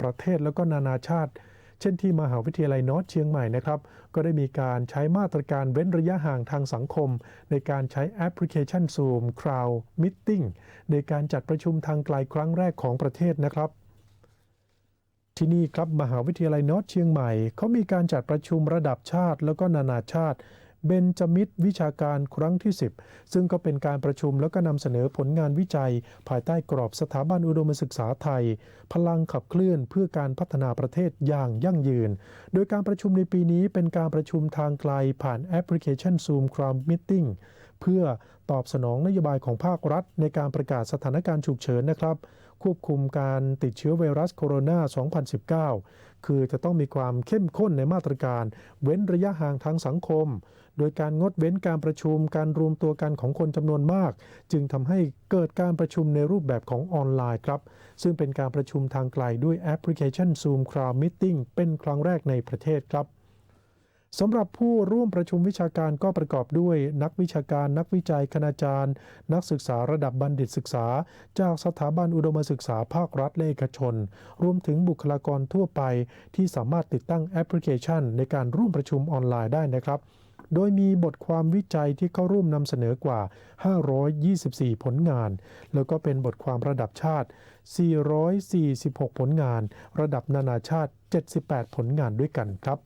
ประเทศแล้วก็นานาชาติ เช่นที่มหาวิทยาลัยนอร์ทเชียงใหม่นะครับ ก็ได้มีการใช้มาตรการเว้นระยะห่างทางสังคม ในการใช้แอปพลิเคชัน Zoom Crowd Meeting ในการจัดประชุมทางไกลครั้งแรกของประเทศนะครับที่นี่ครับมหาวิทยาลัยนอร์ทเชียงใหม่เขามีการจัดประชุมระดับชาติแล้วก็นานาชาติ เบนจมิตรวิชาการครั้งที่ 10 ซึ่งก็เป็นการประชุมแล้วก็นำเสนอผลงานวิจัย ภายใต้กรอบสถาบันอุดมศึกษาไทย พลังขับเคลื่อนเพื่อการพัฒนาประเทศอย่างยั่งยืน โดยการประชุมในปีนี้เป็นการประชุมทางไกลผ่านแอปพลิเคชัน Zoom Cloud Meeting เพื่อตอบสนองนโยบายของภาครัฐ ในการประกาศสถานการณ์ฉุกเฉินนะครับ ควบคุมการติดเชื้อไวรัสโคโรนา 2019 คือจะต้องมีความเข้มข้นในมาตรการ เว้นระยะห่างทางสังคม โดยการงดเว้นการประชุมการรวมตัวกันของคนจำนวนมาก จึงทำให้เกิดการประชุมในรูปแบบของออนไลน์ครับ ซึ่งเป็นการประชุมทางไกลด้วยแอปพลิเคชัน Zoom Crowd Meeting เป็นครั้งแรกในประเทศครับ สำหรับผู้ร่วมประชุมวิชาการก็ประกอบด้วย นักวิชาการ นักวิจัย คณาจารย์ นักศึกษาระดับบัณฑิตศึกษา จากสถาบันอุดมศึกษาภาครัฐและเอกชน รวมถึงบุคลากรทั่วไป ที่สามารถติดตั้งแอปพลิเคชัน ในการร่วมประชุมออนไลน์ได้นะครับ โดยมีบทความวิจัยที่เข้าร่วมนำเสนอกว่า 524 ผลงาน แล้วก็เป็นบทความระดับชาติ 446 ผลงาน ระดับนานาชาติ 78 ผลงานด้วยกันครับ